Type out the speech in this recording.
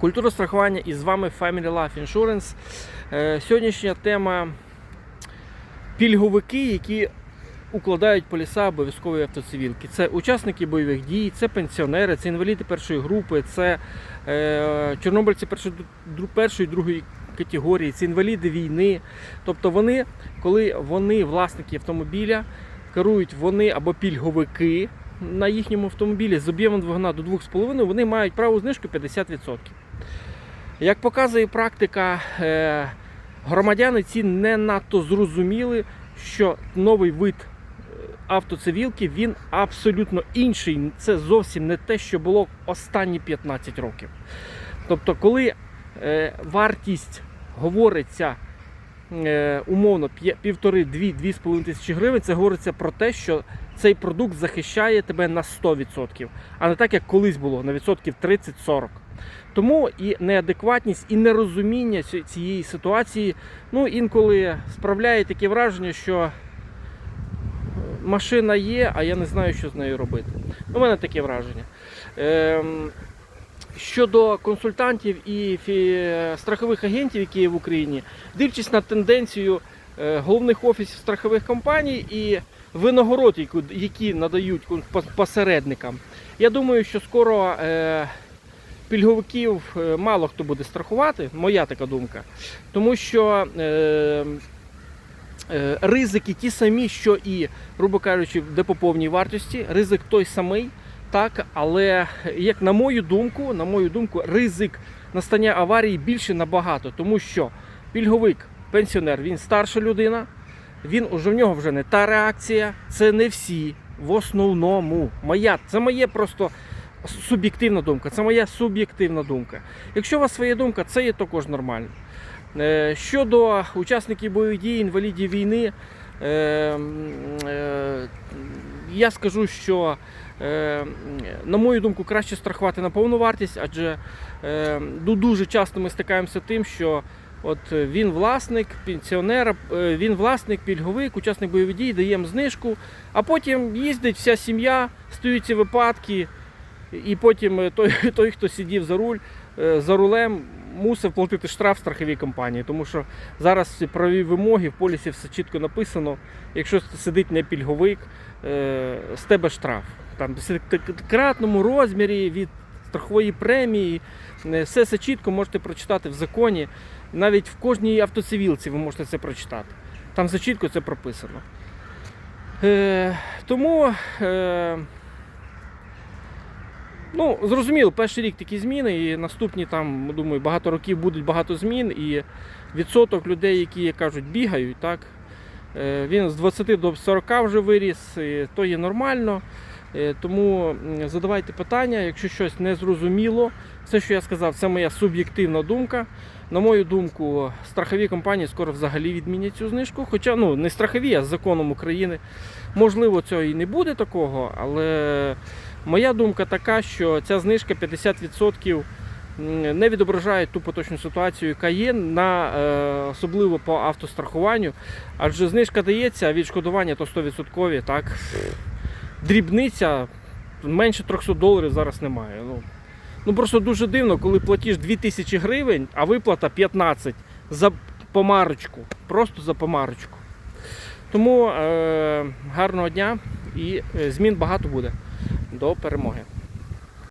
Культура страхування і з вами Family Life Insurance. Е, Сьогоднішня тема пільговики, які укладають поліса обов'язкової автоцивілки. Це учасники бойових дій, це пенсіонери, це інваліди першої групи, це е, чорнобильці першої, першої другої категорії, це інваліди війни. Тобто вони, коли вони власники автомобіля, керують вони або пільговики на їхньому автомобілі з об'ємом двигуна до 2,5, вони мають право знижку 50%. Як показує практика, е, громадяни ці не надто зрозуміли, що новий вид е, автоцивілки він абсолютно інший. Це зовсім не те, що було останні 15 років. Тобто, коли е, вартість говориться умовно п'є- півтори-дві, дві з половиною тисячі гривень, це говориться про те, що цей продукт захищає тебе на 100%, а не так, як колись було, на відсотків 30-40. Тому і неадекватність, і нерозуміння цієї ситуації ну, інколи справляє таке враження, що машина є, а я не знаю, що з нею робити. У мене таке враження. Ем, щодо консультантів і страхових агентів, які є в Україні, дивлячись на тенденцію е, головних офісів страхових компаній і винагород, які надають посередникам, я думаю, що скоро е, пільговиків е, мало хто буде страхувати, моя така думка. Тому що е, е, ризики ті самі, що і, грубо кажучи, де по повній вартості, ризик той самий. Так, але як на мою думку, на мою думку, ризик настання аварії більше набагато, тому що пільговик, пенсіонер, він старша людина, він уже в нього вже не та реакція, це не всі. В основному, моя, це моє просто суб'єктивна думка, це моя суб'єктивна думка. Якщо у вас своя думка, це є також нормально. Е, Щодо учасників бойових дій, інвалідів війни, е, е, я скажу, що, на мою думку, краще страхувати на повну вартість, адже дуже часто ми стикаємося з тим, що от він власник, пенсіонер, е, він власник, пільговик, учасник бойових дій, даємо знижку, а потім їздить вся сім'я, стаються випадки, і потім е, той, той хто сидів за руль, е, за рулем, мусив платити штраф страховій компанії, тому що зараз ці правові вимоги в полісі все чітко написано. Якщо сидить не пільговик, е, з тебе штраф. Там в кратному розмірі від страхової премії, все це чітко можете прочитати в законі. Навіть в кожній автоцивілці ви можете це прочитати. Там все чітко це прописано. Е, тому. Е, Ну, зрозуміло, перший рік такі зміни, і наступні там, думаю, багато років будуть багато змін, і відсоток людей, які як кажуть, бігають, так, е, він з 20 до 40 вже виріс, і то є нормально. Е, Тому задавайте питання, якщо щось не зрозуміло, все, що я сказав, це моя суб'єктивна думка. На мою думку, страхові компанії скоро взагалі відмінять цю знижку. Хоча ну, не страхові, а з законом України. Можливо, цього і не буде такого, але Моя думка така, що ця знижка 50% не відображає ту поточну ситуацію, яка є, на, е, особливо по автострахуванню. Адже знижка дається, а відшкодування то 100%. Так? Дрібниця менше 300 доларів зараз немає. Ну, ну просто дуже дивно, коли платіж 2000 гривень, а виплата 15 за помарочку. Просто за помарочку. Тому е, гарного дня і е, змін багато буде. До перемоги.